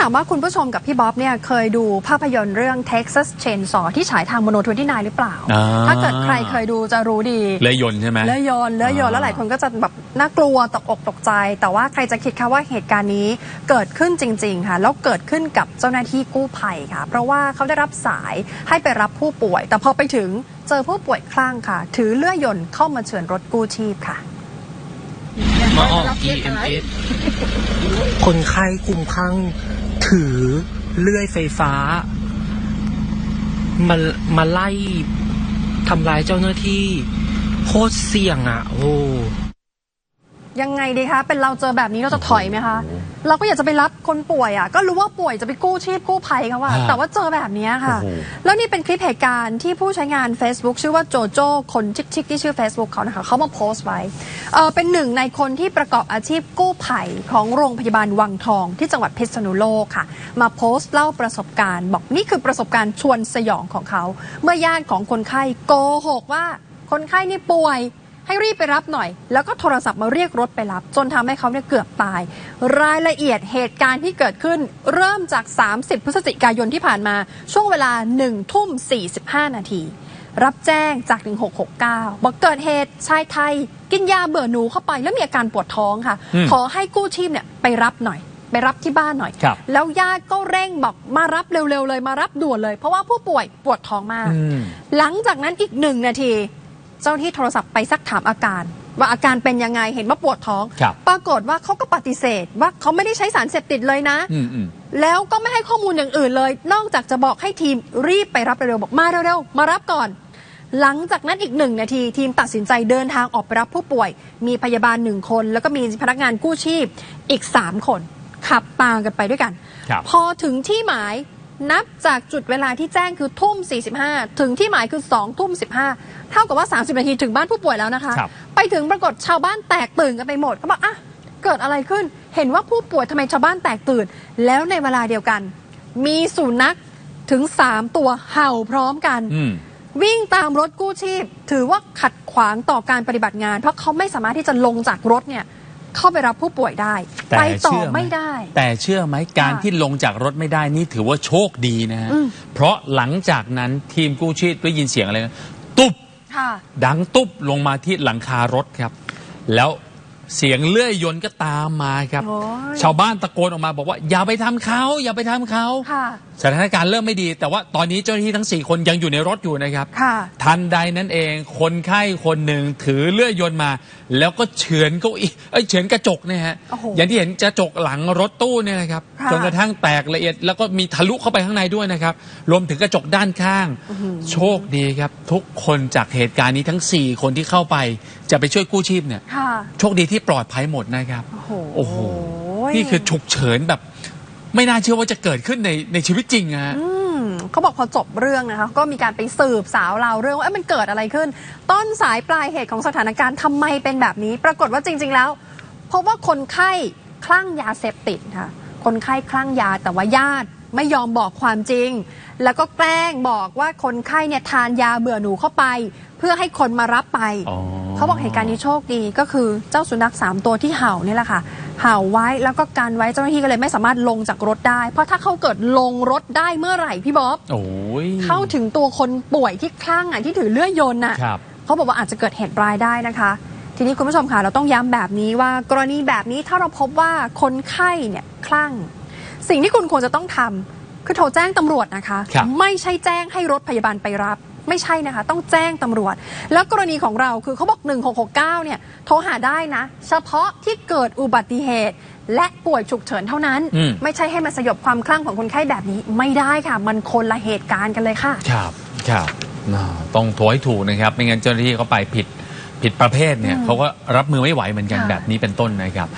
ถามว่าคุณผู้ชมกับพี่บ๊อบเนี่ยเคยดูภาพยนตร์เรื่อง Texas Chainsaw ที่ฉายทาง Mono 29หรือเปล่า อ่า ถ้าเกิดใครเคยดูจะรู้ดีเลยยนต์ใช่ไหม เลือยนเลือยนอ่าแล้วหลายคนก็จะแบบน่ากลัวตกอกตกใจ แต่ว่าใครจะคิดคะว่าเหตุการณ์นี้เกิดขึ้นจริง ๆ ค่ะ แล้วเกิดขึ้นกับเจ้าหน้าที่กู้ภัยค่ะ เพราะว่าเขาได้รับสายให้ไปรับผู้ป่วย แต่พอไปถึงเจอผู้ป่วยคลั่งค่ะ ถือเลื่อยยนต์เข้ามาเฉือนรถกู้ชีพค่ะ มาออก EMS คนไข้กลุ่มข้างถือเลื่อยไฟฟ้า มามาไล่ทำร้ายเจ้าหน้าที่โคตรเสี่ยงอะ โอ้ ยังไงดีคะเป็นเราเจอแบบนี้เราจะถอยไหมคะ เราก็อยากจะไปรับคนป่วยอะก็รู้ว่าป่วยจะไปกู้ชีพกู้ภัยเขาว่าฮะแต่ว่าเจอแบบนี้ค่ะโอ้โหแล้วนี่เป็นคลิปเหตุการณ์ที่ผู้ใช้งาน Facebook ชื่อว่าโจโจ้คนชิคๆที่ชื่อ Facebook เขานะคะเขามาโพสต์ไว้เออเป็นหนึ่งในคนที่ประกอบอาชีพกู้ภัยของโรงพยาบาลวังทองที่จังหวัดพิษณุโลกค่ะ มาโพสต์เล่าประสบการณ์ บอกนี่คือประสบการณ์ชวนสยองของเขา เมื่อญาติของคนไข้โกหกว่าคนไข้นี่ป่วย ให้รีบไปรับหน่อย แล้วก็โทรศัพท์มาเรียกรถไปรับ จนทำให้เขาเนี่ยเกือบตาย รายละเอียดเหตุการณ์ที่เกิดขึ้น เริ่มจาก 30 พฤศจิกายนที่ผ่านมา ช่วงเวลา1ทุ่ม45 นาทีรับแจ้งจาก 1669 บอกเกิดเหตุชายไทย กินยาเบื่อหนูเข้าไปแล้วมีอาการปวดท้องค่ะอืมขอให้กู้ชีพเนี่ยไปรับหน่อย ไปรับที่บ้านหน่อยครับแล้วญาติก็เร่งบอกมารับเร็วๆเลยมารับด่วนเลย เพราะว่าผู้ป่วยปวดท้องมากอืมหลังจากนั้นอีกหนึ่งนาที เจ้าหน้าที่โทรศัพท์ไปซักถามอาการ ว่าอาการเป็นยังไงเห็นว่าปวดท้อง ครับปรากฏว่าเขาก็ปฏิเสธว่าเขาไม่ได้ใช้สารเสพติดเลยนะ อืมอืม แล้วก็ไม่ให้ข้อมูลอย่างอื่นเลย นอกจากจะบอกให้ทีมรีบไปรับเร็วๆบอกมาเร็วๆมารับก่อน หลังจากนั้นอีกหนึ่งนาทีทีมตัดสินใจเดินทางออกไปรับผู้ป่วย มีพยาบาลหนึ่งคน แล้วก็มีพนักงานกู้ชีพอีกสามคน ขับตามกันไปด้วยกัน ครับ พอถึงที่หมาย นับจากจุดเวลาที่แจ้งคือทุ่ม 45 ถึงที่หมายคือ2ทุ่ม 15 เท่ากับว่า 30 นาทีถึงบ้านผู้ป่วยแล้วนะคะครับไปถึงปรากฏชาวบ้านแตกตื่นกันไปหมดก็บอกอะเกิดอะไรขึ้น เห็นว่าผู้ป่วยทำไมชาวบ้านแตกตื่น แล้วในเวลาเดียวกัน มีสุนัขถึง 3 ตัวเห่าพร้อมกันอืมวิ่งตามรถกู้ชีพ ถือว่าขัดขวางต่อการปฏิบัติงาน เพราะเขาไม่สามารถที่จะลงจากรถเนี่ย เข้าไปรับผู้ป่วยได้แต่ไปต่อเชื่อไหมไม่ได้ แต่เชื่อไหมการค่ะที่ลงจากรถไม่ได้นี่ถือว่าโชคดีนะฮะอืมเพราะหลังจากนั้นทีมกู้ชีพได้ยินเสียงอะไรนะตุ๊บค่ะดังตุ๊บลงมาที่หลังคารถครับ แล้ว เสียงเลื่อยยนต์ก็ตามมาครับ โอ้ยชาวบ้านตะโกนออกมาบอกว่าอย่าไปทำเขาอย่าไปทำเขาค่ะ สถานการณ์เริ่มไม่ดี แต่ว่าตอนนี้เจ้าหน้าที่ทั้ง 4 คนยังอยู่ในรถอยู่นะครับ ค่ะ ทันใดนั้นเองคนไข้คนหนึ่งถือเลื่อยยนต์มา แล้วก็เฉือนเก้าอี้เอ้ยเฉือนกระจกเนี่ยฮะโอ้โหอย่างที่เห็นกระจกหลังรถตู้เนี่ยนะครับค่ะ จนกระทั่งแตกละเอียด แล้วก็มีทะลุเข้าไปข้างในด้วยนะครับ รวมถึงกระจกด้านข้าง โชคดีครับ ทุกคนจากเหตุการณ์นี้ทั้ง 4 คนที่เข้าไป จะไปช่วยกู้ชีพเนี่ยค่ะ โชคดีที่ปลอดภัยหมดนะครับโอ้โหโอ้โห นี่คือฉุกเฉินแบบ ไม่น่าเชื่อว่าจะเกิดขึ้นในในชีวิตจริงอะฮะอืมเขาบอกพอจบเรื่องนะคะ ก็มีการไปสืบสาวราวเรื่องว่าเอ๊ะมันเกิดอะไรขึ้น ต้นสายปลายเหตุของสถานการณ์ทำไมเป็นแบบนี้ ปรากฏว่าจริง ๆ แล้วเพราะว่าคนไข้คลั่งยาเสพติดค่ะ คนไข้คลั่งยาแต่ว่าญาติ ไม่ยอมบอกความจริง แล้วก็แกล้งบอกว่าคนไข้เนี่ยทานยาเบื่อหนูเข้าไป เพื่อให้คนมารับไป อ๋อ เขาบอกเหตุการณ์นี้โชคดีก็คือเจ้าสุนัขสามตัวที่เห่านี่แหละค่ะ เห่าไว้แล้วก็การไว้เจ้าหน้าที่ก็เลยไม่สามารถลงจากรถได้ เพราะถ้าเขาเกิดลงรถได้เมื่อไหร่พี่บ๊อบ โอ้ยเข้าถึงตัวคนป่วยที่คลั่งอะที่ถือเลื่อยยนต์อะ ครับ เขาบอกว่าอาจจะเกิดเหตุร้ายได้นะคะ ทีนี้คุณผู้ชมค่ะเราต้องย้ำแบบนี้ว่ากรณีแบบนี้ถ้าเราพบว่าคนไข้เนี่ยคลั่ง สิ่งที่คุณควรจะต้องทำคือโทรแจ้งตำรวจนะคะ ครับ ไม่ใช่แจ้งให้รถพยาบาลไปรับ ไม่ใช่นะคะ ต้องแจ้งตำรวจ แล้วกรณีของเราคือเขาบอก 1669 เนี่ย โทรหาได้นะ เฉพาะที่เกิดอุบัติเหตุ และป่วยฉุกเฉินเท่านั้น อืม ไม่ใช่ให้มันสยบความคลั่งของคนไข้แบบนี้ไม่ได้ค่ะ มันคนละเหตุการณ์กันเลยค่ะ ครับครับอ่าต้องโทรให้ถูกนะครับ ไม่งั้นเจ้าหน้าที่เขาไปผิดผิดประเภทเนี่ยอืมเขาก็รับมือไม่ไหวเหมือนกันค่ะ แบบนี้เป็นต้นนะครับ